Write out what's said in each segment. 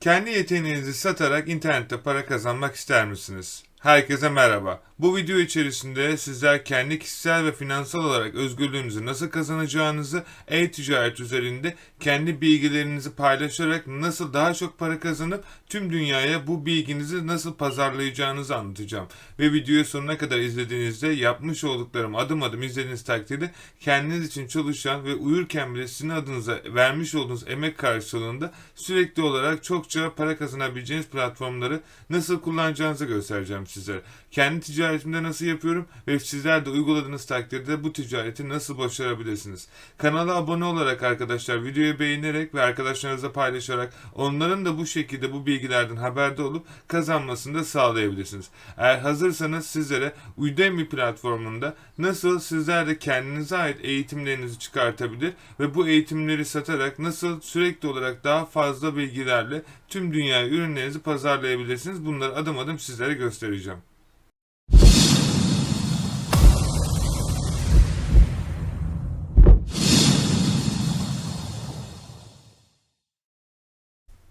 Kendi yeteneğinizi satarak internette para kazanmak ister misiniz? Herkese merhaba. Bu video içerisinde sizler kendi kişisel ve finansal olarak özgürlüğünüzü nasıl kazanacağınızı e-ticaret üzerinde kendi bilgilerinizi paylaşarak nasıl daha çok para kazanıp tüm dünyaya bu bilginizi nasıl pazarlayacağınızı anlatacağım. Ve videoyu sonuna kadar izlediğinizde yapmış olduklarım adım adım izlediğiniz takdirde kendiniz için çalışan ve uyurken bile sizin adınıza vermiş olduğunuz emek karşılığında sürekli olarak çokça para kazanabileceğiniz platformları nasıl kullanacağınızı göstereceğim sizlere. Kendi ticaretimde nasıl yapıyorum ve sizler de uyguladığınız takdirde bu ticareti nasıl başarabilirsiniz. Kanala abone olarak arkadaşlar videoyu beğenerek ve arkadaşlarınızla paylaşarak onların da bu şekilde bu bilgilerden haberdar olup kazanmasını da sağlayabilirsiniz. Eğer hazırsanız sizlere Udemy platformunda nasıl sizler de kendinize ait eğitimlerinizi çıkartabilir ve bu eğitimleri satarak nasıl sürekli olarak daha fazla bilgilerle tüm dünyaya ürünlerinizi pazarlayabilirsiniz. Bunları adım adım sizlere göstereceğim.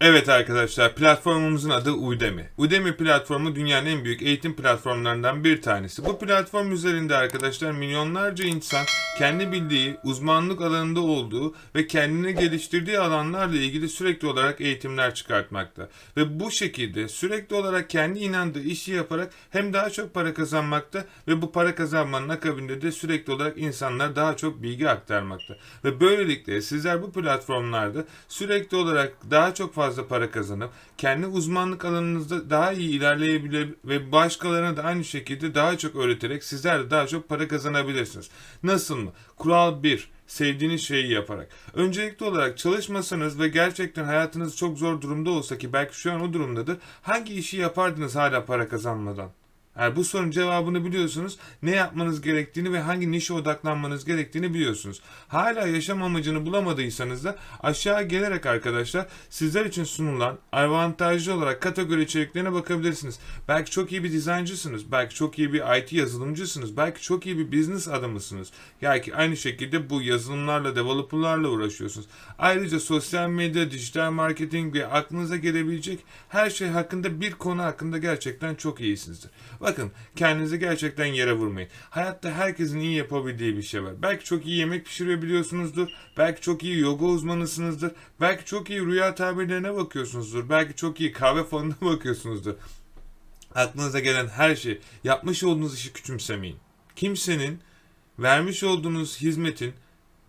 Evet arkadaşlar platformumuzun adı Udemy. Udemy platformu dünyanın en büyük eğitim platformlarından bir tanesi. Bu platform üzerinde arkadaşlar milyonlarca insan kendi bildiği, uzmanlık alanında olduğu ve kendini geliştirdiği alanlarla ilgili sürekli olarak eğitimler çıkartmakta. Ve bu şekilde sürekli olarak kendi inandığı işi yaparak hem daha çok para kazanmakta ve bu para kazanmanın akabinde de sürekli olarak insanlar daha çok bilgi aktarmakta. Ve böylelikle sizler bu platformlarda sürekli olarak daha çok fazla para kazanıp kendi uzmanlık alanınızda daha iyi ilerleyebilir ve başkalarına da aynı şekilde daha çok öğreterek sizler de daha çok para kazanabilirsiniz. Nasıl mı? Kural 1 sevdiğiniz şeyi yaparak. Öncelikli olarak çalışmasanız ve gerçekten hayatınız çok zor durumda olsa ki belki şu an o durumdadır. Hangi işi yapardınız hala para kazanmadan? Eğer bu sorunun cevabını biliyorsunuz, ne yapmanız gerektiğini ve hangi nişe odaklanmanız gerektiğini biliyorsunuz. Hala yaşam amacını bulamadıysanız da aşağı gelerek arkadaşlar sizler için sunulan avantajlı olarak kategori içeriklerine bakabilirsiniz. Belki çok iyi bir dizayncısınız, belki çok iyi bir IT yazılımcısınız, belki çok iyi bir business adamısınız. Belki aynı şekilde bu yazılımlarla, developerlarla uğraşıyorsunuz. Ayrıca sosyal medya, dijital marketing ve aklınıza gelebilecek her şey hakkında bir konu hakkında gerçekten çok iyisinizdir. Bakın kendinizi gerçekten yere vurmayın. Hayatta herkesin iyi yapabildiği bir şey var. Belki çok iyi yemek pişirebiliyorsunuzdur. Belki çok iyi yoga uzmanısınızdır. Belki çok iyi rüya tabirlerine bakıyorsunuzdur. Belki çok iyi kahve fonuna bakıyorsunuzdur. Aklınıza gelen her şey, yapmış olduğunuz işi küçümsemeyin. Kimsenin vermiş olduğunuz hizmetin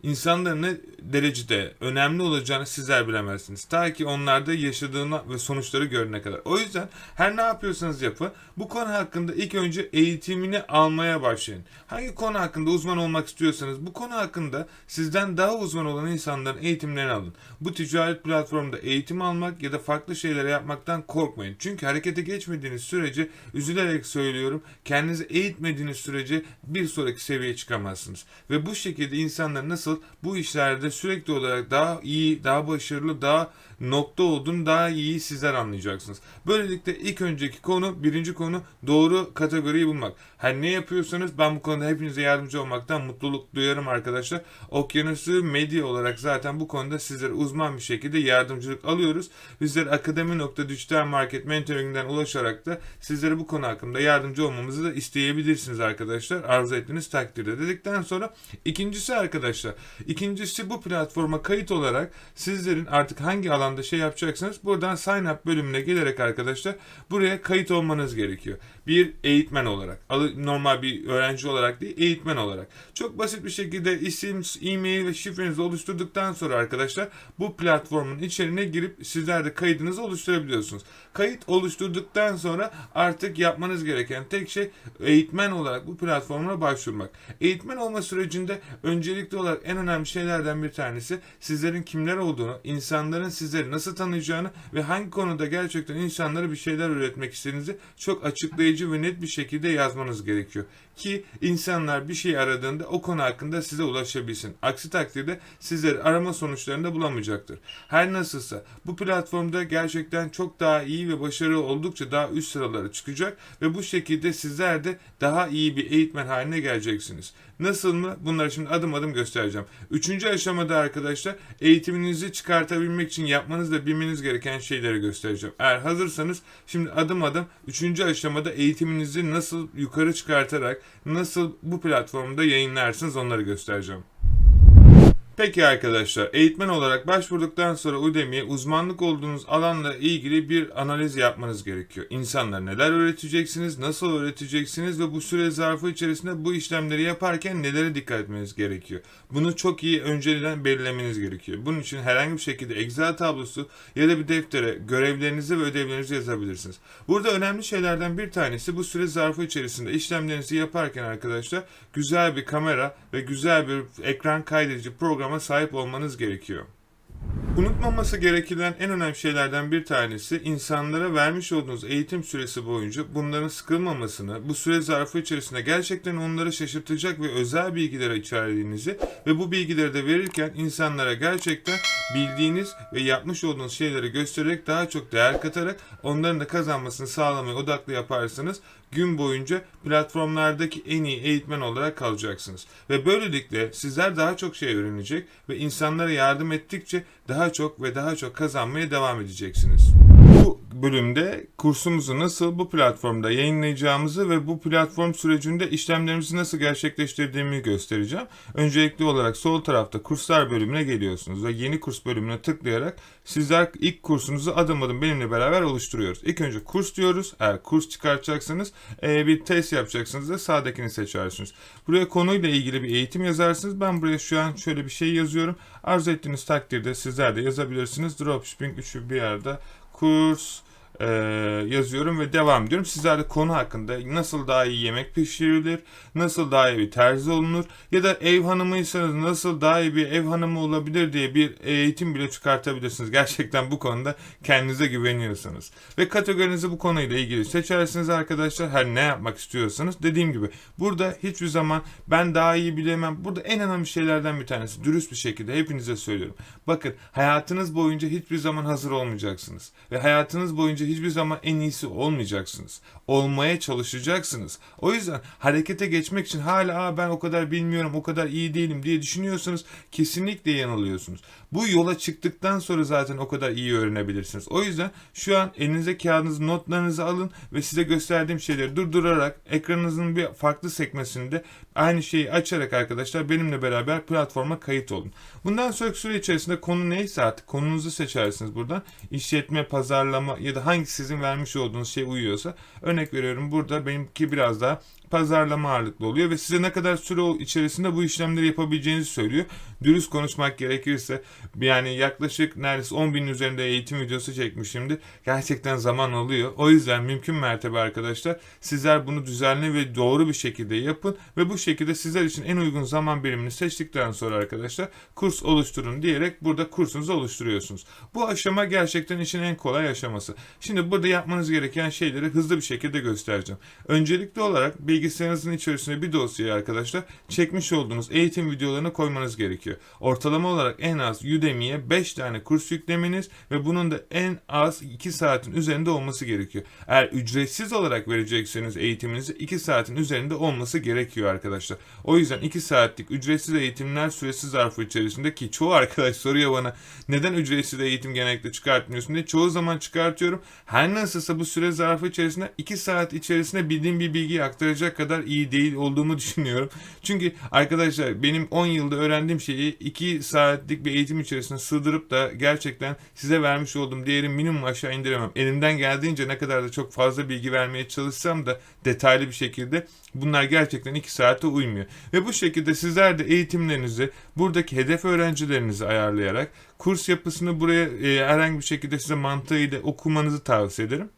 insanların ne derecede önemli olacağını sizler bilemezsiniz. Ta ki onlarda yaşadığını ve sonuçları görene kadar. O yüzden her ne yapıyorsanız yapın bu konu hakkında ilk önce eğitimini almaya başlayın. Hangi konu hakkında uzman olmak istiyorsanız bu konu hakkında sizden daha uzman olan insanların eğitimlerini alın. Bu ticaret platformunda eğitim almak ya da farklı şeyler yapmaktan korkmayın. Çünkü harekete geçmediğiniz sürece üzülerek söylüyorum kendinizi eğitmediğiniz sürece bir sonraki seviyeye çıkamazsınız. Ve bu şekilde insanlar nasıl bu işlerde sürekli olarak daha iyi, daha başarılı, daha nokta olduğunu daha iyi sizler anlayacaksınız. Böylelikle ilk önceki konu, birinci konu doğru kategoriyi bulmak. Her ne yapıyorsanız ben bu konuda hepinize yardımcı olmaktan mutluluk duyarım arkadaşlar. Okyanusu medya olarak zaten bu konuda sizlere uzman bir şekilde yardımcılık alıyoruz. Bizler akademi.dijital market mentoring'den ulaşarak da sizlere bu konu hakkında yardımcı olmamızı da isteyebilirsiniz arkadaşlar. Arzu ettiğiniz takdirde dedikten sonra ikincisi arkadaşlar. İkincisi bu platforma kayıt olarak sizlerin artık hangi alanda şey yapacaksınız buradan sign up bölümüne gelerek arkadaşlar buraya kayıt olmanız gerekiyor. Bir eğitmen olarak. Normal bir öğrenci olarak değil eğitmen olarak. Çok basit bir şekilde isim, e-mail ve şifrenizi oluşturduktan sonra arkadaşlar bu platformun içeriğine girip sizler de kaydınızı oluşturabiliyorsunuz. Kayıt oluşturduktan sonra artık yapmanız gereken tek şey eğitmen olarak bu platformuna başvurmak. Eğitmen olma sürecinde öncelikli olarak en önemli şeylerden bir tanesi sizlerin kimler olduğunu, insanların sizleri nasıl tanıyacağını ve hangi konuda gerçekten insanlara bir şeyler öğretmek istediğinizi çok açıklayıcı ve net bir şekilde yazmanız gerekiyor. Ki insanlar bir şey aradığında o konu hakkında size ulaşabilsin. Aksi takdirde sizleri arama sonuçlarında bulamayacaktır. Her nasılsa bu platformda gerçekten çok daha iyi ve başarılı oldukça daha üst sıralara çıkacak ve bu şekilde sizler de daha iyi bir eğitmen haline geleceksiniz. Nasıl mı? Bunları şimdi adım adım göstereceğim. Üçüncü aşamada arkadaşlar eğitiminizi çıkartabilmek için yapmanız da bilmeniz gereken şeyleri göstereceğim. Eğer hazırsanız şimdi adım adım üçüncü aşamada eğitiminizi nasıl yukarı çıkartarak nasıl bu platformda yayınlarsınız onları göstereceğim. Peki arkadaşlar, eğitmen olarak başvurduktan sonra Udemy'ye uzmanlık olduğunuz alanla ilgili bir analiz yapmanız gerekiyor. İnsanlara neler öğreteceksiniz, nasıl öğreteceksiniz ve bu süre zarfı içerisinde bu işlemleri yaparken nelere dikkat etmeniz gerekiyor. Bunu çok iyi önceden belirlemeniz gerekiyor. Bunun için herhangi bir şekilde Excel tablosu ya da bir deftere görevlerinizi ve ödevlerinizi yazabilirsiniz. Burada önemli şeylerden bir tanesi bu süre zarfı içerisinde işlemlerinizi yaparken arkadaşlar güzel bir kamera ve güzel bir ekran kaydedici programa sahip olmanız gerekiyor. Unutmaması gereken en önemli şeylerden bir tanesi insanlara vermiş olduğunuz eğitim süresi boyunca bunların sıkılmamasını, bu süre zarfı içerisinde gerçekten onları şaşırtacak ve özel bilgiler içerdiğinizi ve bu bilgileri de verirken insanlara gerçekten bildiğiniz ve yapmış olduğunuz şeyleri göstererek daha çok değer katarak onların da kazanmasını sağlamaya odaklı yaparsanız gün boyunca platformlardaki en iyi eğitmen olarak kalacaksınız. Ve böylelikle sizler daha çok şey öğrenecek ve insanlara yardım ettikçe daha çok ve daha çok kazanmaya devam edeceksiniz. Bölümde kursumuzu nasıl bu platformda yayınlayacağımızı ve bu platform sürecinde işlemlerimizi nasıl gerçekleştirdiğimi göstereceğim. Öncelikli olarak sol tarafta kurslar bölümüne geliyorsunuz ve yeni kurs bölümüne tıklayarak sizler ilk kursunuzu adım adım benimle beraber oluşturuyoruz. İlk önce kurs diyoruz. Eğer kurs çıkartacaksanız bir test yapacaksınız da sağdakini seçersiniz. Buraya konuyla ilgili bir eğitim yazarsınız. Ben buraya şu an şöyle bir şey yazıyorum. Arzu ettiğiniz takdirde sizler de yazabilirsiniz. Dropshipping üçü bir yerde kurs e, yazıyorum ve devam ediyorum. Sizler de konu hakkında nasıl daha iyi yemek pişirilir, nasıl daha iyi bir terzi olunur ya da ev hanımıysanız nasıl daha iyi bir ev hanımı olabilir diye bir eğitim bile çıkartabilirsiniz. Gerçekten bu konuda kendinize güveniyorsanız. Ve kategorinizi bu konuyla ilgili seçersiniz arkadaşlar. Her ne yapmak istiyorsanız. Dediğim gibi burada hiçbir zaman ben daha iyi bilemem. Burada en önemli şeylerden bir tanesi dürüst bir şekilde hepinize söylüyorum. Bakın hayatınız boyunca hiçbir zaman hazır olmayacaksınız. Ve hayatınız boyunca hiçbir zaman en iyisi olmayacaksınız. Olmaya çalışacaksınız. O yüzden harekete geçmek için hala ben o kadar bilmiyorum, o kadar iyi değilim diye düşünüyorsanız kesinlikle yanılıyorsunuz. Bu yola çıktıktan sonra zaten o kadar iyi öğrenebilirsiniz. O yüzden şu an elinize kağıdınızı, notlarınızı alın ve size gösterdiğim şeyleri durdurarak ekranınızın bir farklı sekmesinde aynı şeyi açarak arkadaşlar benimle beraber platforma kayıt olun. Bundan sonraki süre içerisinde konu neyse artık konunuzu seçersiniz buradan. İşletme, pazarlama ya da hangi sizin vermiş olduğunuz şey uyuyorsa örnek veriyorum burada benimki biraz daha pazarlama ağırlıklı oluyor ve size ne kadar süre içerisinde bu işlemleri yapabileceğinizi söylüyor. Dürüst konuşmak gerekirse yani yaklaşık neredeyse 10 bin üzerinde eğitim videosu çekmişimdir. Gerçekten zaman alıyor. O yüzden mümkün mertebe arkadaşlar sizler bunu düzenli ve doğru bir şekilde yapın ve bu şekilde sizler için en uygun zaman birimini seçtikten sonra arkadaşlar kurs oluşturun diyerek burada kursunuzu oluşturuyorsunuz. Bu aşama gerçekten işin en kolay aşaması. Burada yapmanız gereken şeyleri hızlı bir şekilde göstereceğim. Öncelikli olarak bilgisayarınızın içerisine bir dosyayı arkadaşlar çekmiş olduğunuz eğitim videolarını koymanız gerekiyor. Ortalama olarak en az Udemy'ye 5 tane kurs yüklemeniz ve bunun da en az 2 saatin üzerinde olması gerekiyor. Eğer ücretsiz olarak verecekseniz eğitiminizi 2 saatin üzerinde olması gerekiyor arkadaşlar. O yüzden 2 saatlik ücretsiz eğitimler süresi zarfı içerisinde ki çoğu arkadaş soruyor bana neden ücretsiz eğitim genellikle çıkartmıyorsun diye. Çoğu zaman çıkartıyorum. Her nasılsa bu süre zarfı içerisinde 2 saat içerisinde bildiğim bir bilgiyi aktaracak kadar iyi değil olduğumu düşünüyorum. Çünkü arkadaşlar benim 10 yılda öğrendiğim şeyi 2 saatlik bir eğitim içerisinde sığdırıp da gerçekten size vermiş olduğum değeri minimum aşağı indiremem. Elimden geldiğince ne kadar da çok fazla bilgi vermeye çalışsam da detaylı bir şekilde bunlar gerçekten 2 saate uymuyor. Ve bu şekilde sizler de eğitimlerinizi buradaki hedef öğrencilerinizi ayarlayarak kurs yapısını buraya e, herhangi bir şekilde size mantığıyla okumanızı tavsiye ederim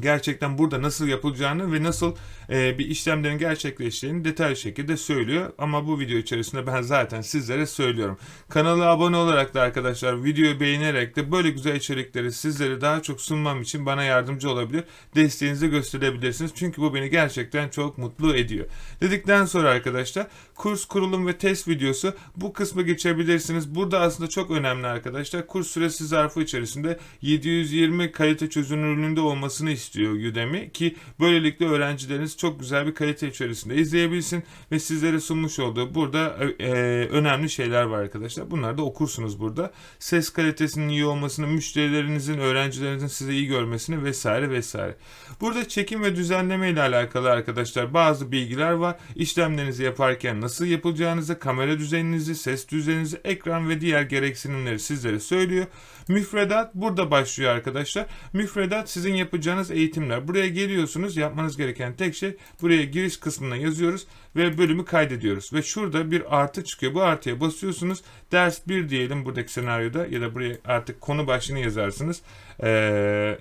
gerçekten burada nasıl yapılacağını ve nasıl e, bir işlemlerin gerçekleştiğini detaylı şekilde söylüyor. Ama bu video içerisinde ben zaten sizlere söylüyorum. Kanala abone olarak da arkadaşlar videoyu beğenerek de böyle güzel içerikleri sizlere daha çok sunmam için bana yardımcı olabilir. Desteğinizi gösterebilirsiniz. Çünkü bu beni gerçekten çok mutlu ediyor. Dedikten sonra arkadaşlar kurs kurulum ve test videosu bu kısmı geçebilirsiniz. Burada aslında çok önemli arkadaşlar. Kurs süresi zarfı içerisinde 720 kalite çözünürlüğünde olmasını istiyor Udemy ki böylelikle öğrencileriniz çok güzel bir kalite içerisinde izleyebilsin ve sizlere sunmuş olduğu burada e, önemli şeyler var arkadaşlar. Bunları da okursunuz burada. Ses kalitesinin iyi olmasını, müşterilerinizin, öğrencilerinizin sizi iyi görmesini vesaire vesaire. Burada çekim ve düzenleme ile alakalı arkadaşlar bazı bilgiler var. İşlemlerinizi yaparken nasıl yapılacağınızı, kamera düzeninizi, ses düzeninizi, ekran ve diğer gereksinimleri sizlere söylüyor. Müfredat burada başlıyor arkadaşlar. Müfredat sizin yapacağınız eğitimler. Buraya geliyorsunuz. Yapmanız gereken tek şey buraya giriş kısmına yazıyoruz ve bölümü kaydediyoruz. Ve şurada bir artı çıkıyor. Bu artıya basıyorsunuz. Ders 1 diyelim buradaki senaryoda ya da buraya artık konu başlığını yazarsınız. Ee,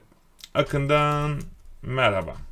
Akın'dan merhaba.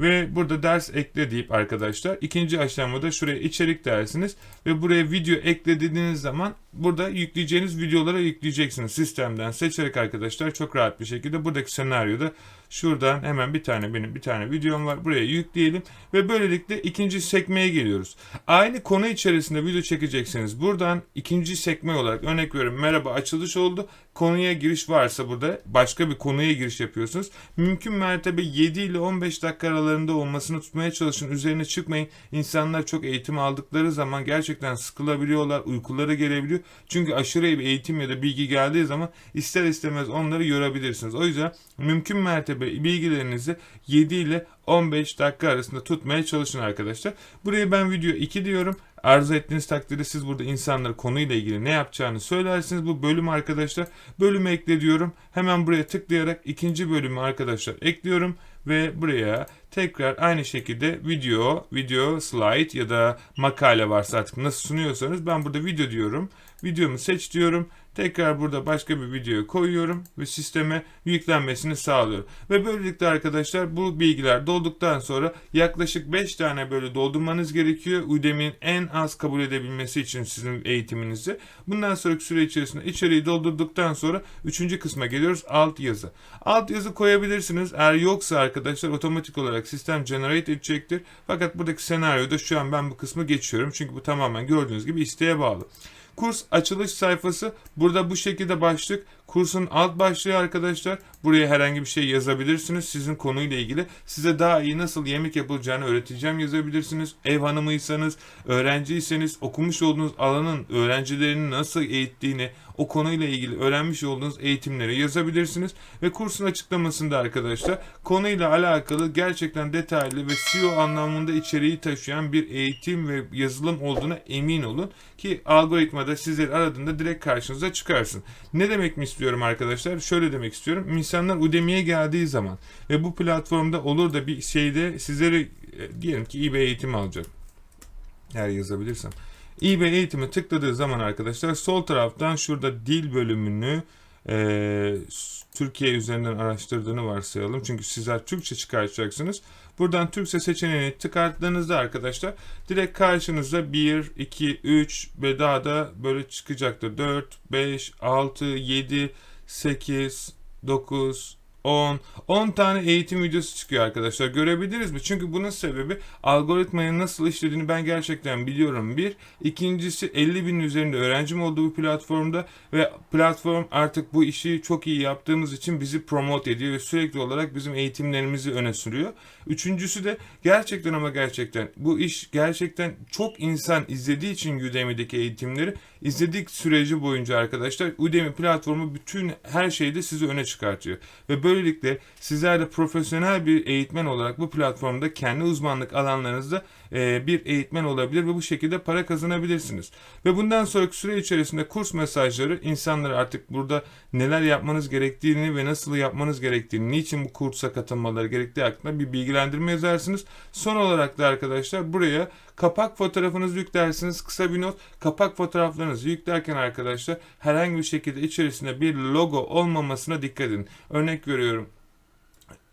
Ve burada ders ekle deyip arkadaşlar ikinci aşamada şuraya içerik dersiniz ve buraya video eklediğiniz zaman burada yükleyeceğiniz videolara yükleyeceksiniz. Sistemden seçerek arkadaşlar çok rahat bir şekilde buradaki senaryoda şuradan hemen bir tane benim bir tane videom var buraya yükleyelim ve böylelikle ikinci sekmeye geliyoruz. Aynı konu içerisinde video çekeceksiniz. Buradan ikinci sekme olarak örnek veriyorum merhaba açılış oldu konuya giriş varsa burada başka bir konuya giriş yapıyorsunuz. Mümkün mertebe 7 ile 15 dakika aralarında olmasını tutmaya çalışın. Üzerine çıkmayın. İnsanlar çok eğitim aldıkları zaman gerçekten sıkılabiliyorlar. Uykuları gelebiliyor. Çünkü aşırı bir eğitim ya da bilgi geldiği zaman ister istemez onları yorabilirsiniz. O yüzden mümkün mertebe bilgilerinizi 7 ile 15 dakika arasında tutmaya çalışın arkadaşlar. Buraya ben video 2 diyorum. Arzu ettiğiniz takdirde siz burada insanlara konuyla ilgili ne yapacağını söylersiniz. Bu bölüm arkadaşlar. Bölümü ekle diyorum. Hemen buraya tıklayarak ikinci bölümü arkadaşlar ekliyorum. Ve buraya tekrar aynı şekilde video, video, slide ya da makale varsa artık nasıl sunuyorsanız ben burada video diyorum. Videomu seç diyorum. Tekrar burada başka bir videoyu koyuyorum ve sisteme yüklenmesini sağlıyorum. Ve böylelikle arkadaşlar bu bilgiler dolduktan sonra yaklaşık 5 tane böyle doldurmanız gerekiyor. Udemy'nin en az kabul edebilmesi için sizin eğitiminizi. Bundan sonraki süre içerisinde içeriği doldurduktan sonra 3. kısma geliyoruz alt yazı. Alt yazı koyabilirsiniz. Eğer yoksa arkadaşlar otomatik olarak sistem generate edecektir. Fakat buradaki senaryoda şu an ben bu kısmı geçiyorum. Çünkü bu tamamen gördüğünüz gibi isteğe bağlı. Kurs açılış sayfası burada bu şekilde başlık. Kursun alt başlığı arkadaşlar. Buraya herhangi bir şey yazabilirsiniz. Sizin konuyla ilgili size daha iyi nasıl yemek yapılacağını öğreteceğim yazabilirsiniz. Ev hanımıysanız, öğrenciyseniz okumuş olduğunuz alanın öğrencilerini nasıl eğittiğini, o konuyla ilgili öğrenmiş olduğunuz eğitimleri yazabilirsiniz. Ve kursun açıklamasında arkadaşlar konuyla alakalı gerçekten detaylı ve SEO anlamında içeriği taşıyan bir eğitim ve yazılım olduğuna emin olun. Ki algoritmada sizleri aradığında direkt karşınıza çıkarsın. Ne demek mi istiyorum arkadaşlar? Şöyle demek istiyorum. İnsanlar Udemy'ye geldiği zaman ve bu platformda olur da bir şeyde sizleri e, diyelim ki eBay eğitimi alacak. Eğer yazabilirsem. eBay eğitimi tıkladığı zaman arkadaşlar sol taraftan şurada dil bölümünü e, Türkiye üzerinden araştırdığını varsayalım. Çünkü sizler Türkçe çıkartacaksınız. Buradan Türkçe seçeneğini tıkarttığınızda arkadaşlar direkt karşınızda 1, 2, 3 ve daha da böyle çıkacaktır. 4, 5, 6, 7, 8, 9, 10. 10 tane eğitim videosu çıkıyor arkadaşlar. Görebiliriz mi? Çünkü bunun sebebi algoritmanın nasıl işlediğini ben gerçekten biliyorum. Bir. İkincisi 50 bin üzerinde öğrencim olduğu bu platformda ve platform artık bu işi çok iyi yaptığımız için bizi promote ediyor ve sürekli olarak bizim eğitimlerimizi öne sürüyor. Üçüncüsü de gerçekten ama gerçekten bu iş gerçekten çok insan izlediği için Udemy'deki eğitimleri izledik süreci boyunca arkadaşlar Udemy platformu bütün her şeyde sizi öne çıkartıyor. Ve böylelikle sizler de profesyonel bir eğitmen olarak bu platformda kendi uzmanlık alanlarınızda e, bir eğitmen olabilir ve bu şekilde para kazanabilirsiniz. Ve bundan sonraki süre içerisinde kurs mesajları insanlara artık burada neler yapmanız gerektiğini ve nasıl yapmanız gerektiğini, niçin bu kursa katılmaları gerektiği hakkında bir bilgilendirme yazarsınız. Son olarak da arkadaşlar buraya kapak fotoğrafınızı yüklersiniz. Kısa bir not. Kapak fotoğraflarınızı yüklerken arkadaşlar herhangi bir şekilde içerisinde bir logo olmamasına dikkat edin. Örnek veriyorum.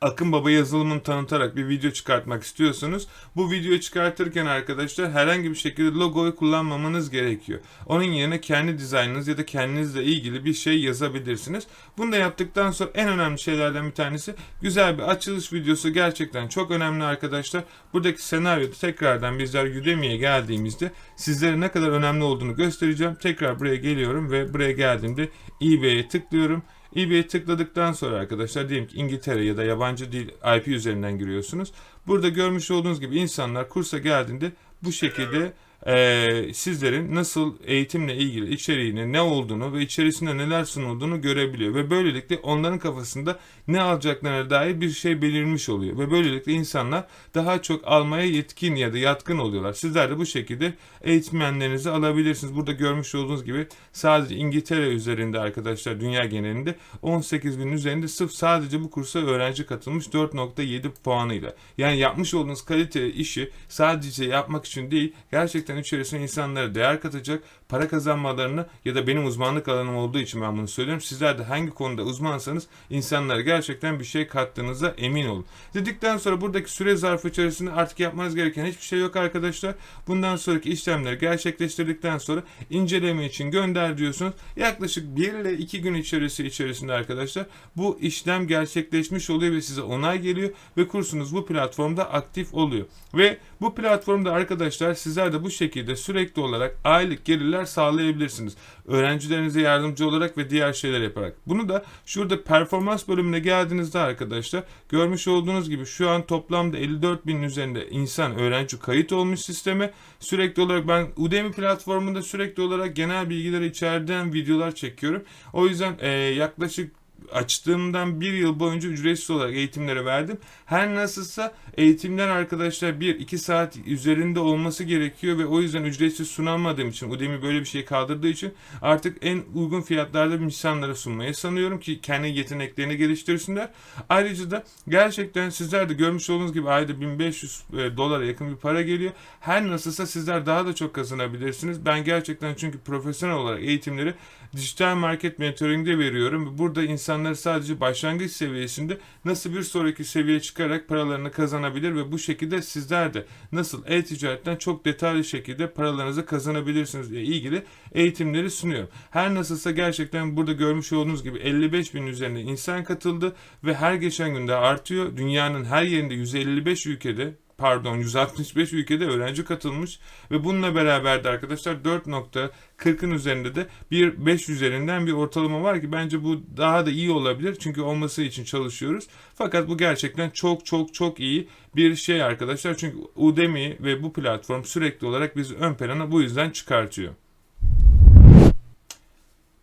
Akın Baba yazılımını tanıtarak bir video çıkartmak istiyorsanız bu videoyu çıkartırken arkadaşlar herhangi bir şekilde logoyu kullanmamanız gerekiyor. Onun yerine kendi dizaynınız ya da kendinizle ilgili bir şey yazabilirsiniz. Bunu da yaptıktan sonra en önemli şeylerden bir tanesi güzel bir açılış videosu gerçekten çok önemli arkadaşlar. Buradaki senaryoda tekrardan bizler Udemy'ye geldiğimizde sizlere ne kadar önemli olduğunu göstereceğim. Tekrar buraya geliyorum ve buraya geldiğimde eBay'e tıklıyorum. eBay'e tıkladıktan sonra arkadaşlar diyelim ki İngiltere ya da yabancı dil IP üzerinden giriyorsunuz. Burada görmüş olduğunuz gibi insanlar kursa geldiğinde bu şekilde eee, sizlerin nasıl eğitimle ilgili içeriğini ne olduğunu ve içerisinde neler sunulduğunu görebiliyor ve böylelikle onların kafasında ne alacaklarına dair bir şey belirmiş oluyor ve böylelikle insanlar daha çok almaya yetkin ya da yatkın oluyorlar. Sizler de bu şekilde eğitmenlerinizi alabilirsiniz. Burada görmüş olduğunuz gibi sadece İngiltere üzerinde arkadaşlar dünya genelinde 18 bin üzerinde sırf sadece bu kursa öğrenci katılmış 4.7 puanıyla. Yani yapmış olduğunuz kaliteli işi sadece yapmak için değil gerçekten içerisine insanlara değer katacak para kazanmalarını ya da benim uzmanlık alanım olduğu için ben bunu söylüyorum. Sizler de hangi konuda uzmansanız insanlara gerçekten bir şey kattığınıza emin olun. Dedikten sonra buradaki süre zarfı içerisinde artık yapmanız gereken hiçbir şey yok arkadaşlar. Bundan sonraki işlemleri gerçekleştirdikten sonra inceleme için gönder diyorsunuz. Yaklaşık 1 ile 2 gün içerisi içerisinde arkadaşlar bu işlem gerçekleşmiş oluyor ve size onay geliyor ve kursunuz bu platformda aktif oluyor. Ve bu platformda arkadaşlar sizler de bu şekilde sürekli olarak aylık gelirler sağlayabilirsiniz. Öğrencilerinize yardımcı olarak ve diğer şeyler yaparak. Bunu da şurada performans bölümüne geldiğinizde arkadaşlar görmüş olduğunuz gibi şu an toplamda 54 binin üzerinde insan öğrenci kayıt olmuş sisteme. Sürekli olarak ben Udemy platformunda sürekli olarak genel bilgileri içeriden videolar çekiyorum. O yüzden eee, yaklaşık açtığımdan bir yıl boyunca ücretsiz olarak eğitimleri verdim. Her nasılsa eğitimler arkadaşlar 1-2 saat üzerinde olması gerekiyor ve o yüzden ücretsiz sunamadığım için Udemy böyle bir şey kaldırdığı için artık en uygun fiyatlarda insanlara sunmayı sanıyorum ki kendi yeteneklerini geliştirsinler. Ayrıca da gerçekten sizler de görmüş olduğunuz gibi ayda 1500 e, dolara yakın bir para geliyor. Her nasılsa sizler daha da çok kazanabilirsiniz. Ben gerçekten çünkü profesyonel olarak eğitimleri dijital market mentoring'de veriyorum. Burada insanlar sadece başlangıç seviyesinde nasıl bir sonraki seviyeye çıkarak paralarını kazanabilir ve bu şekilde sizler de nasıl e-ticaretten çok detaylı şekilde paralarınızı kazanabilirsiniz ile ilgili eğitimleri sunuyorum. Her nasılsa gerçekten burada görmüş olduğunuz gibi 55 bin üzerinde insan katıldı ve her geçen günde artıyor. Dünyanın her yerinde 155 ülkede pardon 165 ülkede öğrenci katılmış ve bununla beraber de arkadaşlar 4.40'ın üzerinde de bir 5 üzerinden bir ortalama var ki bence bu daha da iyi olabilir çünkü olması için çalışıyoruz. Fakat bu gerçekten çok çok çok iyi bir şey arkadaşlar çünkü Udemy ve bu platform sürekli olarak bizi ön plana bu yüzden çıkartıyor.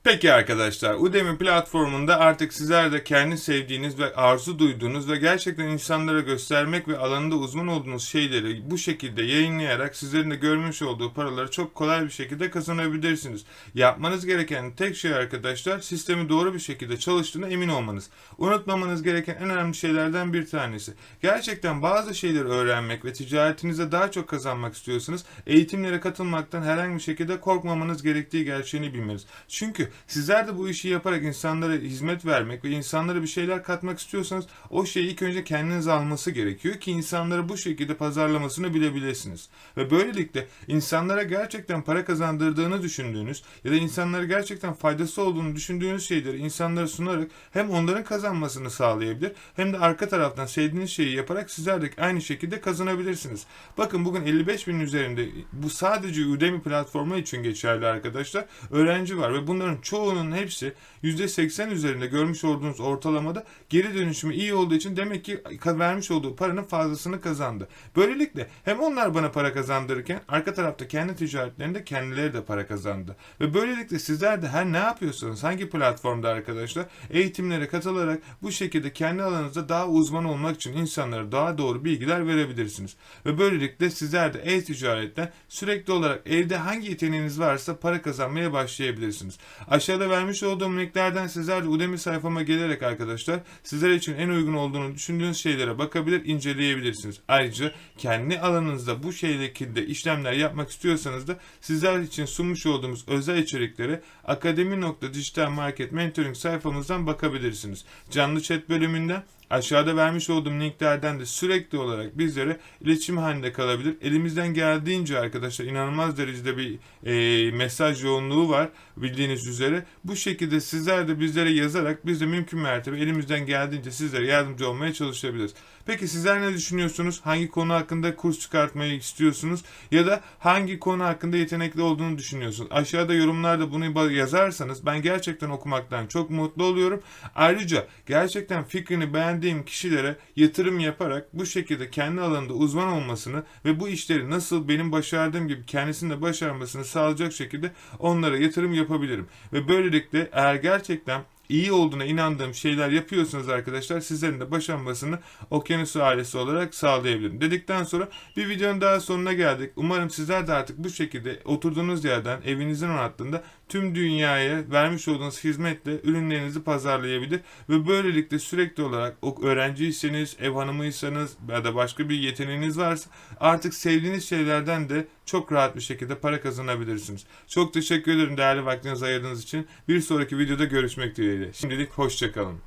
Peki arkadaşlar, Udemy platformunda artık sizler de kendi sevdiğiniz ve arzu duyduğunuz ve gerçekten insanlara göstermek ve alanında uzman olduğunuz şeyleri bu şekilde yayınlayarak sizlerin de görmüş olduğu paraları çok kolay bir şekilde kazanabilirsiniz. Yapmanız gereken tek şey arkadaşlar sistemi doğru bir şekilde çalıştığına emin olmanız. Unutmamanız gereken en önemli şeylerden bir tanesi. Gerçekten bazı şeyleri öğrenmek ve ticaretinize daha çok kazanmak istiyorsanız eğitimlere katılmaktan herhangi bir şekilde korkmamanız gerektiği gerçeğini bilmeniz. Çünkü Sizler de bu işi yaparak insanlara hizmet vermek ve insanlara bir şeyler katmak istiyorsanız o şeyi ilk önce kendiniz alması gerekiyor ki insanlara bu şekilde pazarlamasını bilebilirsiniz. Ve böylelikle insanlara gerçekten para kazandırdığını düşündüğünüz ya da insanlara gerçekten faydası olduğunu düşündüğünüz şeyleri insanlara sunarak hem onların kazanmasını sağlayabilir hem de arka taraftan sevdiğiniz şeyi yaparak sizler de aynı şekilde kazanabilirsiniz. Bakın bugün 55 bin üzerinde bu sadece Udemy platformu için geçerli arkadaşlar. Öğrenci var ve bunların çoğunun hepsi %80 üzerinde görmüş olduğunuz ortalamada geri dönüşümü iyi olduğu için demek ki vermiş olduğu paranın fazlasını kazandı. Böylelikle hem onlar bana para kazandırırken arka tarafta kendi ticaretlerinde kendileri de para kazandı. Ve böylelikle sizler de her ne yapıyorsanız hangi platformda arkadaşlar eğitimlere katılarak bu şekilde kendi alanınızda daha uzman olmak için insanlara daha doğru bilgiler verebilirsiniz. Ve böylelikle sizler de e-ticaretten sürekli olarak evde hangi yeteneğiniz varsa para kazanmaya başlayabilirsiniz. Aşağıda vermiş olduğum linklerden sizler de Udemy sayfama gelerek arkadaşlar sizler için en uygun olduğunu düşündüğünüz şeylere bakabilir, inceleyebilirsiniz. Ayrıca kendi alanınızda bu şekilde işlemler yapmak istiyorsanız da sizler için sunmuş olduğumuz özel içeriklere akademi.dijital market mentoring sayfamızdan bakabilirsiniz. Canlı chat bölümünden Aşağıda vermiş olduğum linklerden de sürekli olarak bizlere iletişim halinde kalabilir. Elimizden geldiğince arkadaşlar inanılmaz derecede bir e, mesaj yoğunluğu var bildiğiniz üzere. Bu şekilde sizler de bizlere yazarak biz de mümkün mertebe elimizden geldiğince sizlere yardımcı olmaya çalışabiliriz. Peki sizler ne düşünüyorsunuz? Hangi konu hakkında kurs çıkartmayı istiyorsunuz? Ya da hangi konu hakkında yetenekli olduğunu düşünüyorsunuz? Aşağıda yorumlarda bunu yazarsanız ben gerçekten okumaktan çok mutlu oluyorum. Ayrıca gerçekten fikrini beğendiğim kişilere yatırım yaparak bu şekilde kendi alanında uzman olmasını ve bu işleri nasıl benim başardığım gibi kendisinin de başarmasını sağlayacak şekilde onlara yatırım yapabilirim. Ve böylelikle eğer gerçekten iyi olduğuna inandığım şeyler yapıyorsunuz arkadaşlar sizlerin de başarmasını Okyanus ailesi olarak sağlayabilirim. Dedikten sonra bir videonun daha sonuna geldik. Umarım sizler de artık bu şekilde oturduğunuz yerden evinizin hattında tüm dünyaya vermiş olduğunuz hizmetle ürünlerinizi pazarlayabilir ve böylelikle sürekli olarak o öğrenciyseniz, ev hanımıysanız ya da başka bir yeteneğiniz varsa artık sevdiğiniz şeylerden de çok rahat bir şekilde para kazanabilirsiniz. Çok teşekkür ederim değerli vaktinizi ayırdığınız için. Bir sonraki videoda görüşmek dileğiyle. Şimdilik hoşçakalın.